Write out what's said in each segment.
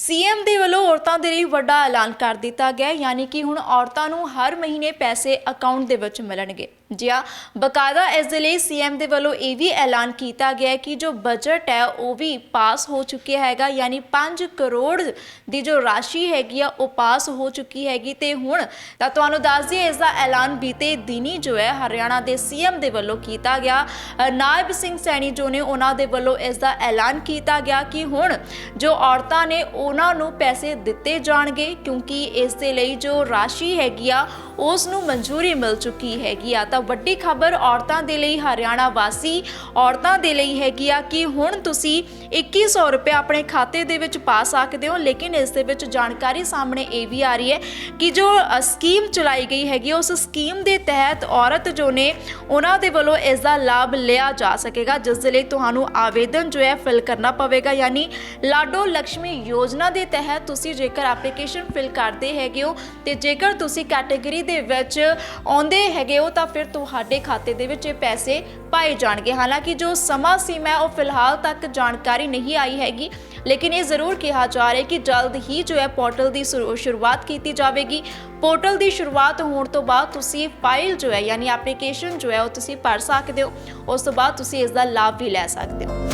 CM ਦੇ ਵੱਲੋਂ ਔਰਤਾਂ ਦੇ ਲਈ ਵੱਡਾ ਐਲਾਨ ਕਰ ਦਿੱਤਾ ਗਿਆ, ਯਾਨੀ ਕਿ ਹੁਣ ਔਰਤਾਂ ਨੂੰ ਹਰ ਮਹੀਨੇ ਪੈਸੇ ਅਕਾਊਂਟ ਦੇ ਵਿੱਚ ਮਿਲਣਗੇ। ਜੀ ਹਾਂ ਬਕਾਇਦਾ ਇਸ ਦੇ ਲਈ ਸੀਐਮ ਦੇ ਵੱਲੋਂ ਇਹ ਵੀ ਐਲਾਨ ਕੀਤਾ ਗਿਆ ਹੈ ਕਿ ਜੋ ਬਜਟ ਹੈ ਉਹ ਵੀ ਪਾਸ ਹੋ ਚੁੱਕਿਆ ਹੈਗਾ, ਯਾਨੀ 5 ਕਰੋੜ ਦੀ ਜੋ ਰਾਸ਼ੀ ਹੈਗੀ ਆ, ਉਹ ਪਾਸ ਹੋ ਚੁੱਕੀ ਹੈਗੀ ਤੇ ਹੁਣ ਤਾਂ ਤੁਹਾਨੂੰ ਦੱਸ ਦਈਏ ਇਸ ਦਾ ਐਲਾਨ ਬੀਤੇ ਦਿਨੀ ਜੋ ਹੈ ਹਰਿਆਣਾ ਦੇ ਸੀਐਮ ਦੇ ਵੱਲੋਂ ਕੀਤਾ ਗਿਆ। ਨਾਇਬ ਸਿੰਘ ਸੈਣੀ ਜੋ ਨੇ ਉਹਨਾਂ ਦੇ ਵੱਲੋਂ ਇਸ ਦਾ ਐਲਾਨ ਕੀਤਾ ਗਿਆ ਕਿ ਹੁਣ ਜੋ ਔਰਤਾਂ ਨੇ ਉਹਨਾਂ ਨੂੰ ਪੈਸੇ ਦਿੱਤੇ ਜਾਣਗੇ ਕਿਉਂਕਿ ਇਸ ਦੇ ਲਈ ਜੋ ਰਾਸ਼ੀ ਹੈਗੀ ਆ ਉਸ ਨੂੰ ਮਨਜ਼ੂਰੀ ਮਿਲ ਚੁੱਕੀ ਹੈਗੀ ਆ। ਤਾਂ ਵੱਡੀ ਖਬਰ ਔਰਤਾਂ ਦੇ ਲਈ ਹਰਿਆਣਾ ਵਾਸੀ ਔਰਤਾਂ ਦੇ ਲਈ ਹੈਗੀ ਆ ਕਿ ਹੁਣ ਤੁਸੀਂ 2100 ਰੁਪਏ ਆਪਣੇ ਖਾਤੇ ਦੇ ਵਿੱਚ ਪਾ ਸਕਦੇ ਹੋ। ਲੇਕਿਨ ਇਸ ਦੇ ਵਿੱਚ ਜਾਣਕਾਰੀ ਸਾਹਮਣੇ ਇਹ ਵੀ ਆ ਰਹੀ ਹੈ ਕਿ ਜੋ ਸਕੀਮ ਚਲਾਈ ਗਈ ਹੈਗੀ, ਉਸ ਸਕੀਮ ਦੇ ਤਹਿਤ ਔਰਤ ਜੋ ਨੇ, ਉਹਨਾਂ ਦੇ ਵੱਲੋਂ ਇਸ ਦਾ ਲਾਭ ਲਿਆ ਜਾ ਸਕੇਗਾ, ਜਿਸ ਦੇ ਲਈ ਤੁਹਾਨੂੰ ਆਵੇਦਨ ਜੋ ਹੈ ਫਿਲ ਕਰਨਾ ਪਵੇਗਾ। ਯਾਨੀ ਲਾਡੋ ਲక్ష్ਮੀ ਯੋਜਨਾ ਦੇ ਤਹਿਤ ਤੁਸੀਂ ਜੇਕਰ ਐਪਲੀਕੇਸ਼ਨ ਫਿਲ ਕਰਦੇ ਹੈਗੇ ਹੋ ਤੇ ਜੇਕਰ ਤੁਸੀਂ ਕੈਟਾਗਰੀ ਦੇ ਵਿੱਚ ਆਉਂਦੇ ਹੈਗੇ ਹੋ ਤਾਂ ਫਿਰ ਤੁਹਾਡੇ ਖਾਤੇ ਦੇ ਵਿੱਚ ਇਹ ਪੈਸੇ ਪਾਏ ਜਾਣਗੇ। ਹਾਲਾਂਕਿ ਜੋ ਸਮਾਂ ਸੀਮਾ ਹੈ ਉਹ ਫਿਲਹਾਲ ਤੱਕ ਜਾਣਕਾਰੀ ਨਹੀਂ ਆਈ ਹੈਗੀ, ਲੇਕਿਨ ਇਹ ਜ਼ਰੂਰ ਕਿਹਾ ਜਾ ਰਿਹਾ ਹੈ ਕਿ ਜਲਦ ਹੀ ਜੋ ਹੈ ਪੋਰਟਲ ਦੀ ਸ਼ੁਰੂ- ਸ਼ੁਰੂਆਤ ਕੀਤੀ ਜਾਵੇਗੀ। ਪੋਰਟਲ ਦੀ ਸ਼ੁਰੂਆਤ ਹੋਣ ਤੋਂ ਬਾਅਦ ਤੁਸੀਂ ਫਾਈਲ ਜੋ ਹੈ, ਯਾਨੀ ਐਪਲੀਕੇਸ਼ਨ ਜੋ ਹੈ ਉਹ ਤੁਸੀਂ ਭਰ ਸਕਦੇ ਹੋ। ਉਸ ਤੋਂ ਬਾਅਦ ਤੁਸੀਂ ਇਸ ਦਾ ਲਾਭ ਵੀ ਲੈ ਸਕਦੇ ਹੋ।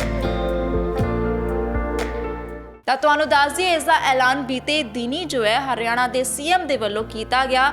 ਤਾਂ ਤੁਹਾਨੂੰ ਦੱਸ ਦਈਏ ਇਸ ਦਾ ਐਲਾਨ ਬੀਤੇ ਦਿਨੀ ਜੋ ਹੈ ਹਰਿਆਣਾ ਦੇ ਸੀਐਮ ਦੇ ਵੱਲੋਂ ਕੀਤਾ ਗਿਆ।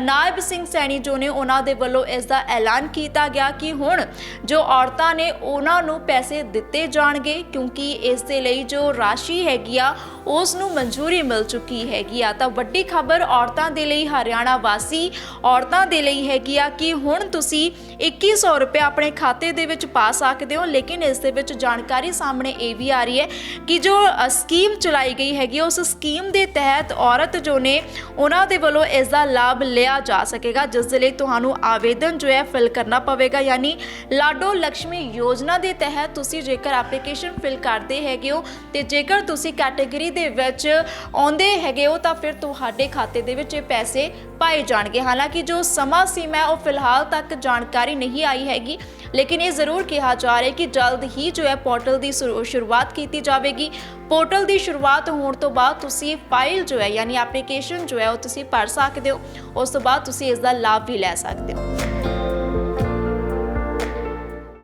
ਨਾਇਬ ਸਿੰਘ ਸੈਣੀ ਜੋ ਨੇ ਉਹਨਾਂ ਦੇ ਵੱਲੋਂ ਇਸ ਦਾ ਐਲਾਨ ਕੀਤਾ ਗਿਆ ਕਿ ਹੁਣ ਜੋ ਔਰਤਾਂ ਨੇ ਉਹਨਾਂ ਨੂੰ ਪੈਸੇ ਦਿੱਤੇ ਜਾਣਗੇ ਕਿਉਂਕਿ ਇਸ ਦੇ ਲਈ ਜੋ ਰਾਸ਼ੀ ਹੈਗੀ ਆ ਉਸ ਨੂੰ ਮਨਜ਼ੂਰੀ ਮਿਲ ਚੁੱਕੀ ਹੈਗੀ ਆ। ਤਾਂ ਵੱਡੀ ਖਬਰ ਔਰਤਾਂ ਦੇ ਲਈ ਹਰਿਆਣਾ ਵਾਸੀ ਔਰਤਾਂ ਦੇ ਲਈ ਹੈਗੀ ਆ ਕਿ ਹੁਣ ਤੁਸੀਂ 2100 ਰੁਪਏ ਆਪਣੇ ਖਾਤੇ ਦੇ ਵਿੱਚ ਪਾ ਸਕਦੇ ਹੋ ਲੇਕਿਨ ਇਸ ਦੇ ਵਿੱਚ ਜਾਣਕਾਰੀ ਸਾਹਮਣੇ ਇਹ ਵੀ ਆ ਰਹੀ ਹੈ ਕਿ ਜੋ ਅ, ਸਕੀਮ ਚਲਾਈ ਗਈ ਹੈਗੀ, ਉਸ ਸਕੀਮ ਦੇ ਤਹਿਤ ਔਰਤ ਜੋ ਨੇ, ਉਹਨਾਂ ਦੇ ਵੱਲੋਂ ਇਸ ਦਾ ਲਾਭ ਲਿਆ ਜਾ ਸਕੇਗਾ, ਜਿਸ ਦੇ ਲਈ ਤੁਹਾਨੂੰ ਆਵੇਦਨ ਜੋ ਹੈ ਫਿਲ ਕਰਨਾ ਪਵੇਗਾ, ਯਾਨੀ ਲਾਡੋ ਲక్ష్ਮੀ ਯੋਜਨਾ ਦੇ ਤਹਿਤ ਤੁਸੀਂ ਜੇਕਰ ਐਪਲੀਕੇਸ਼ਨ ਫਿਲ ਕਰਦੇ ਹੈਗੇ ਹੋ, ਤੇ ਜੇਕਰ ਤੁਸੀਂ ਕੈਟਾਗਰੀ ਦੇ ਵਿੱਚ ਆਉਂਦੇ ਹੈਗੇ ਹੋ, ਤਾਂ ਫਿਰ ਤੁਹਾਡੇ ਖਾਤੇ ਦੇ ਵਿੱਚ ਇਹ ਪੈਸੇ ਪਾਏ ਜਾਣਗੇ। ਹਾਲਾਂਕਿ ਜੋ ਸਮਾਂ ਸੀਮਾ ਹੈ ਉਹ ਫਿਲਹਾਲ ਤੱਕ ਜਾਣਕਾਰੀ ਨਹੀਂ ਆਈ ਹੈਗੀ, ਲੇਕਿਨ ਇਹ ਜ਼ਰੂਰ ਕਿਹਾ ਜਾ ਰਿਹਾ ਹੈ ਕਿ ਜਲਦ ਹੀ ਜੋ ਹੈ ਪੋਰਟਲ ਦੀ ਸ਼ੁਰੂ- ਸ਼ੁਰੂਆਤ ਕੀਤੀ ਜਾਵੇਗੀ। ਪੋਰਟਲ ਦੀ ਸ਼ੁਰੂਆਤ ਹੋਣ ਤੋਂ ਬਾਅਦ ਤੁਸੀਂ ਫਾਈਲ ਜੋ ਹੈ, ਯਾਨੀ ਐਪਲੀਕੇਸ਼ਨ ਜੋ ਹੈ, ਉਹ ਤੁਸੀਂ ਭਰ ਸਕਦੇ ਹੋ। ਉਸ ਤੋਂ ਬਾਅਦ ਤੁਸੀਂ ਇਸ ਦਾ ਲਾਭ ਵੀ ਲੈ ਸਕਦੇ ਹੋ।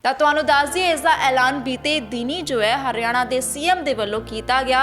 ਤਾਂ ਤੁਹਾਨੂੰ ਦੱਸ ਦਈਏ ਇਸ ਦਾ ਐਲਾਨ ਬੀਤੇ ਦਿਨੀ ਜੋ ਹੈ ਹਰਿਆਣਾ ਦੇ ਸੀਐਮ ਦੇ ਵੱਲੋਂ ਕੀਤਾ ਗਿਆ।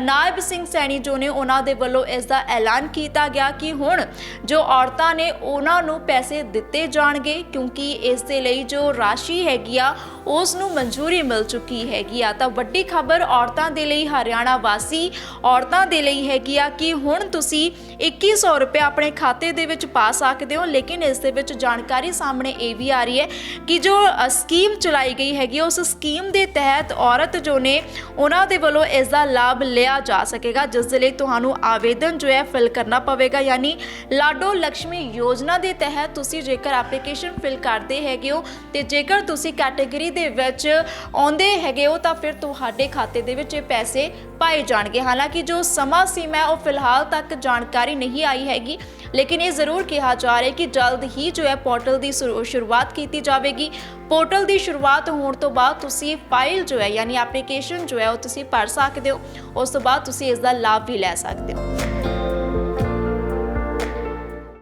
ਨਾਇਬ ਸਿੰਘ ਸੈਣੀ ਜੋ ਨੇ ਉਹਨਾਂ ਦੇ ਵੱਲੋਂ ਇਸ ਦਾ ਐਲਾਨ ਕੀਤਾ ਗਿਆ ਕਿ ਹੁਣ ਜੋ ਔਰਤਾਂ ਨੇ ਉਹਨਾਂ ਨੂੰ ਪੈਸੇ ਦਿੱਤੇ ਜਾਣਗੇ ਕਿਉਂਕਿ ਇਸ ਦੇ ਲਈ ਜੋ ਰਾਸ਼ੀ ਹੈਗੀ ਆ ਉਸ ਨੂੰ ਮਨਜ਼ੂਰੀ ਮਿਲ ਚੁੱਕੀ ਹੈਗੀ ਆ। ਤਾਂ ਵੱਡੀ ਖਬਰ ਔਰਤਾਂ ਦੇ ਲਈ ਹਰਿਆਣਾ ਵਾਸੀ ਔਰਤਾਂ ਦੇ ਲਈ ਹੈਗੀ ਆ ਕਿ ਹੁਣ ਤੁਸੀਂ 2100 ਰੁਪਏ ਆਪਣੇ ਖਾਤੇ ਦੇ ਵਿੱਚ ਪਾ ਸਕਦੇ ਹੋ ਲੇਕਿਨ ਇਸ ਦੇ ਵਿੱਚ ਜਾਣਕਾਰੀ ਸਾਹਮਣੇ ਇਹ ਵੀ ਆ ਰਹੀ ਹੈ ਕਿ ਜੋ ਅ, ਸਕੀਮ ਚਲਾਈ ਗਈ ਹੈਗੀ, ਉਸ ਸਕੀਮ ਦੇ ਤਹਿਤ ਔਰਤ ਜੋ ਨੇ, ਉਹਨਾਂ ਦੇ ਵੱਲੋਂ ਇਸ ਦਾ ਲਾਭ ਲਿਆ ਜਾ ਸਕੇਗਾ, ਜਿਸ ਦੇ ਲਈ ਤੁਹਾਨੂੰ ਆਵੇਦਨ ਜੋ ਹੈ ਫਿਲ ਕਰਨਾ ਪਵੇਗਾ, ਯਾਨੀ ਲਾਡੋ ਲక్ష్ਮੀ ਯੋਜਨਾ ਦੇ ਤਹਿਤ ਤੁਸੀਂ ਜੇਕਰ ਐਪਲੀਕੇਸ਼ਨ ਫਿਲ ਕਰਦੇ ਹੈਗੇ ਹੋ, ਤੇ ਜੇਕਰ ਤੁਸੀਂ ਕੈਟਾਗਰੀ ਦੇ ਵਿੱਚ ਆਉਂਦੇ ਹੈਗੇ ਹੋ, ਤਾਂ ਫਿਰ ਤੁਹਾਡੇ ਖਾਤੇ ਦੇ ਵਿੱਚ ਇਹ ਪੈਸੇ ਪਾਏ ਜਾਣਗੇ। ਹਾਲਾਂਕਿ ਜੋ ਸਮਾਂ ਸੀਮਾ ਹੈ ਉਹ ਫਿਲਹਾਲ ਤੱਕ ਜਾਣਕਾਰੀ ਨਹੀਂ ਆਈ ਹੈਗੀ, ਲੇਕਿਨ ਇਹ ਜ਼ਰੂਰ ਕਿਹਾ ਜਾ ਰਿਹਾ ਹੈ ਕਿ ਜਲਦ ਹੀ ਜੋ ਹੈ ਪੋਰਟਲ ਦੀ ਸ਼ੁਰੂ- ਸ਼ੁਰੂਆਤ ਕੀਤੀ ਜਾਵੇਗੀ। ਪੋਰਟਲ ਦੀ ਸ਼ੁਰੂਆਤ ਹੋਣ ਤੋਂ ਬਾਅਦ ਤੁਸੀਂ ਫਾਈਲ ਜੋ ਹੈ, ਯਾਨੀ ਐਪਲੀਕੇਸ਼ਨ ਜੋ ਹੈ, ਉਹ ਤੁਸੀਂ ਭਰ ਸਕਦੇ ਹੋ। ਉਸ ਤੋਂ ਬਾਅਦ ਤੁਸੀਂ ਇਸ ਦਾ ਲਾਭ ਵੀ ਲੈ ਸਕਦੇ ਹੋ।